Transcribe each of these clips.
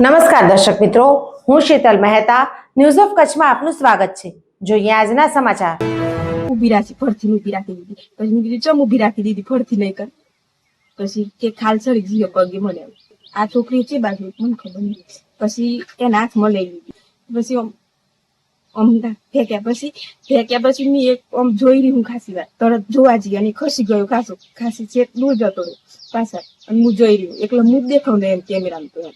નમસ્કાર દર્શક મિત્રો, હું શીતલ મહેતા ન્યૂઝ ઓફ કચ્છમાં આપનું સ્વાગત છે. જોઈએ આજના સમાચાર. ઊભી રાખી ફરથી ઊભી રાખી દીધી. પછી મેં કીધું, ચમ ઊભી રાખી દીધી? ફરથી નહીં કર. પછી કે ખાલ ચડી ગયો પગે મને આ છોકરી છે બાજુ, મને ખબર નહીં. પછી એના હાથમાં લઈ પછી આમ આમ ફેંક્યા પછી ફેંક્યા પછી મેં એક આમ જોઈ રહી હું ખાસી વાર. તરત જોવા જઈએ અને ખસી ગયો ખાસો. ખાસી છે દૂર જતો રહ્યો. પાછળ અને હું જોઈ રહ્યું. એટલે હું ને એમ કેમેરામાં તો એમ.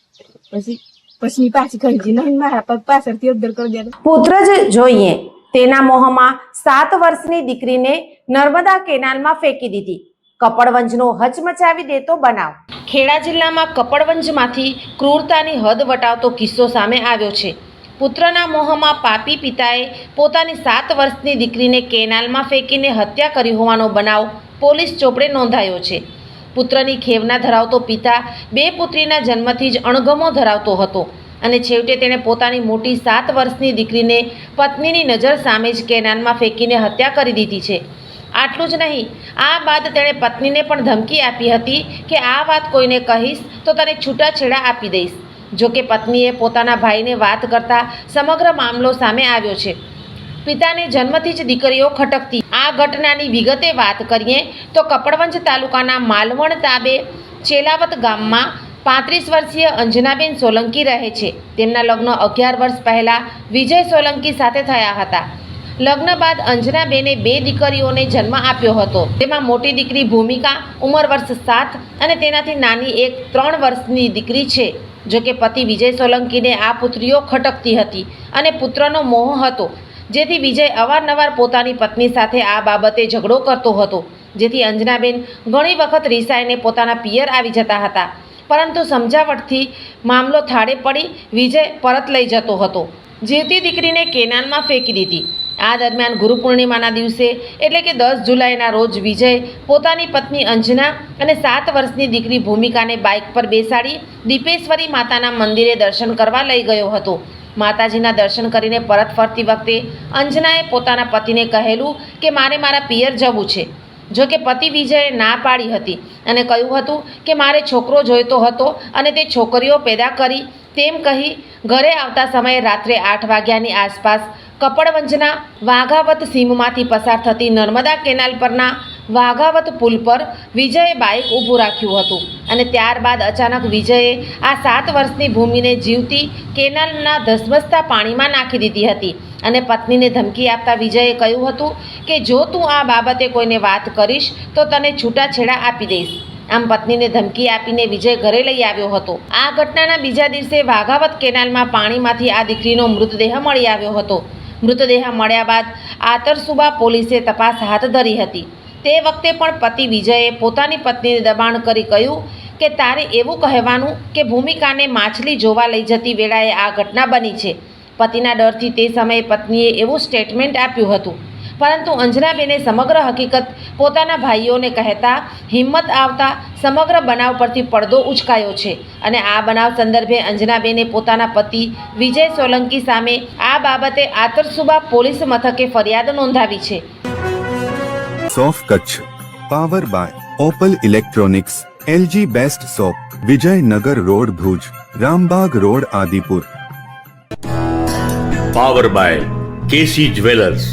પછી પછી મેં પાછી દી નહીં મારા પગ પાછળથી અદ્દર કરી દેતો પુત્ર જ જોઈએ. તેના મોહમાં સાત વર્ષની દીકરીને નર્મદા કેનાલમાં ફેંકી દીધી. કપડવંજનો હચમચાવી દેતો બનાવ. ખેડા જિલ્લામાં કપડવંજમાંથી ક્રૂરતાની હદ વટાવતો કિસ્સો સામે આવ્યો છે. પુત્રના મોહમાં પાપી પિતાએ પોતાની સાત વર્ષની દીકરીને કેનાલમાં ફેંકીને હત્યા કરી હોવાનો બનાવ પોલીસ ચોપડે નોંધાયો છે. પુત્રની ખેવના ધરાવતો પિતા બે પુત્રીના જન્મથી જ અણગમો ધરાવતો હતો અને છેવટે તેણે પોતાની મોટી સાત વર્ષની દીકરીને પત્નીની નજર સામે જ કેનાલમાં ફેંકીને હત્યા કરી દીધી છે. આટલું જ નહીં, આ બાદ તેણે પત્નીને પણ ધમકી આપી હતી કે આ વાત કોઈને કહીશ તો તને છૂટાછેડા આપી દઈશ. જો કે પત્નીએ પોતાના ભાઈને વાત કરતા સમગ્ર મામલો સામે આવ્યો છે. પિતાને જન્મથી જ દીકરીઓ ખટકતી. આ ઘટનાની વિગતે વાત કરીએ તો કપડવંજ તાલુકાના માલવણ તાબે ચેલાવત ગામમાં પાંત્રીસ વર્ષીય અંજનાબેન સોલંકી રહે છે. તેમના લગ્ન અગિયાર વર્ષ પહેલાં વિજય સોલંકી સાથે થયા હતા. લગ્ન બાદ અંજનાબેને બે દીકરીઓને જન્મ આપ્યો હતો. તેમાં મોટી દીકરી ભૂમિકા, ઉંમર વર્ષ સાત અને તેનાથી નાની એક ત્રણ વર્ષની દીકરી છે જો કે પતિ વિજય સોલંકીને આ પુત્રીઓ ખટકતી હતી અને પુત્રનો મોહ હતો, જેથી વિજય અવારનવાર પોતાની પત્ની સાથે આ બાબતે ઝઘડો કરતો હતો, જેથી અંજનાબેન ઘણી વખત રિસાઈને પોતાના પિયર આવી જતા હતા. પરંતુ સમજાવટથી મામલો થાળે પડી વિજય પરત લઈ જતો હતો. જીવતી દીકરીને કેનાલમાં ફેંકી દીધી. આ દરમિયાન ગુરુ પૂર્ણિમાના દિવસે એટલે કે દસ જુલાઈના રોજ વિજય પોતાની પત્ની અંજના અને સાત વર્ષની દીકરી ભૂમિકાને બાઇક પર બેસાડી દીપેશ્વરી માતાના મંદિરે દર્શન કરવા લઈ ગયો હતો. માતાજીના દર્શન કરીને પરત ફરતી વખતે અંજનાએ પોતાના પતિને કહેલું કે મારે મારા પિયર જવું છે. જો કે પતિ વિજયે ના પાડી હતી અને કહ્યું હતું કે મારે છોકરો જોઈતો હતો અને તે છોકરીઓ પેદા કરી તેમ કહી ઘરે આવતા સમયે રાત્રે આઠ વાગ્યાની આસપાસ કપડવંજના વાઘાવત સીમમાંથી પસાર થતી નર્મદા કેનાલ પરના વાઘાવત પુલ પર વિજયે બાઇક ઊભું રાખ્યું હતું અને ત્યારબાદ અચાનક વિજયે આ સાત વર્ષની ભૂમિને જીવતી કેનાલના ધસમસતા પાણીમાં નાખી દીધી હતી અને પત્નીને ધમકી આપતા વિજયે કહ્યું હતું કે, જો તું આ બાબતે કોઈને વાત કરીશ, તો તને છૂટાછેડા આપી દઈશ. આમ પત્નીને ધમકી આપીને વિજય ઘરે લઈ આવ્યો હતો. આ ઘટનાના બીજા દિવસે વાઘાવત કેનાલમાં પાણીમાંથી આ દીકરીનો મૃતદેહ મળી આવ્યો હતો. મૃતદેહ મળ્યા બાદ આતરસુબા પોલીસે તપાસ હાથ ધરી હતી. તે વખતે પણ પતિ વિજયે પોતાની પત્નીને દબાણ કરી કહ્યું કે, તારે એવું કહેવાનું કે ભૂમિકાને માછલી જોવા લઈ જતી વેળાએ આ ઘટના બની છે. પતિના ડરથી તે સમયે પત્નીએ એવું સ્ટેટમેન્ટ આપ્યું હતું પરંતુ અંજનાબેને સમગ્ર હકીકત પોતાના ભાઈઓને કહેતા હિંમત આવતા સમગ્ર બનાવ પરથી પડદો ઉચકાયો છે. અને આ બનાવ સંદર્ભે અંજનાબેને પોતાના પતિ વિજય સોલંકી સામે આ બાબતે આતરસુબા પોલીસ મથકે ફરિયાદ નોંધાવી છે. સોફ Kutch power by Opal electronics LG best shop Vijaynagar road Bhuj Rambag road Adipur. Power by KC jewellers.